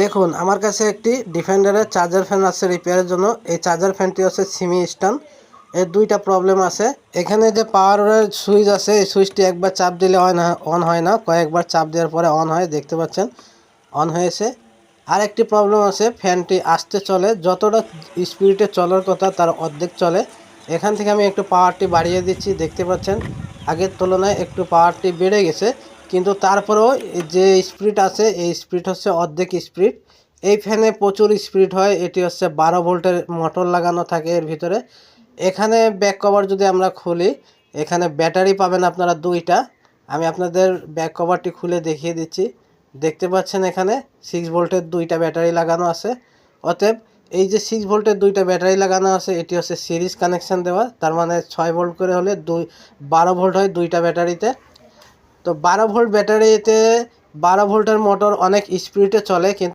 দেখুন, আমার কাছে একটি ডিফেন্ডারের চার্জার ফ্যান আছে রিপেয়ারের জন্য। এই চার্জার ফ্যানটি হচ্ছে সিমি স্টান। এর দুইটা প্রবলেম আছে। এখানে যে পাওয়ারের সুইচ আছে, এই সুইচটি একবার চাপ দিলে হয় না, অন হয় না। কয়েকবার চাপ দেওয়ার পরে অন হয়, দেখতে পাচ্ছেন, অন হয়েছে। আর একটি প্রবলেম আছে, ফ্যানটি আসতে চলে। যতটা স্পিডে চলার কথা, তার অর্ধেক চলে। এখান থেকে আমি একটু পাওয়ারটি বাড়িয়ে দিচ্ছি, দেখতে পাচ্ছেন। আগের তুলনায় একটু পাওয়ারটি বেড়ে গেছে। কিন্তু তারপরেও যে স্পিড আছে, এই স্পিড হচ্ছে অর্ধেক স্পিড। এই ফ্যানে প্রচুর স্পিড হয়, এটি হচ্ছে বারো ভোল্টের মোটর লাগানো থাকে এর ভিতরে। এখানে ব্যাক কভার যদি আমরা খুলি, এখানে ব্যাটারি পাবেন আপনারা দুইটা। আমি আপনাদের ব্যাক কভারটি খুলে দেখিয়ে দিচ্ছি। দেখতে পাচ্ছেন এখানে সিক্স ভোল্টের দুইটা ব্যাটারি লাগানো আছে। অতএব এই যে সিক্স ভোল্টের দুইটা ব্যাটারি লাগানো আছে, এটি হচ্ছে সিরিজ কানেকশান দেওয়া। তার মানে ছয় ভোল্ট করে হলে দুই, বারো ভোল্ট হয় দুইটা ব্যাটারিতে। তো বারো ভোল্ট ব্যাটারিতে বারো ভোল্টের মোটর অনেক স্পিডে চলে কিন্তু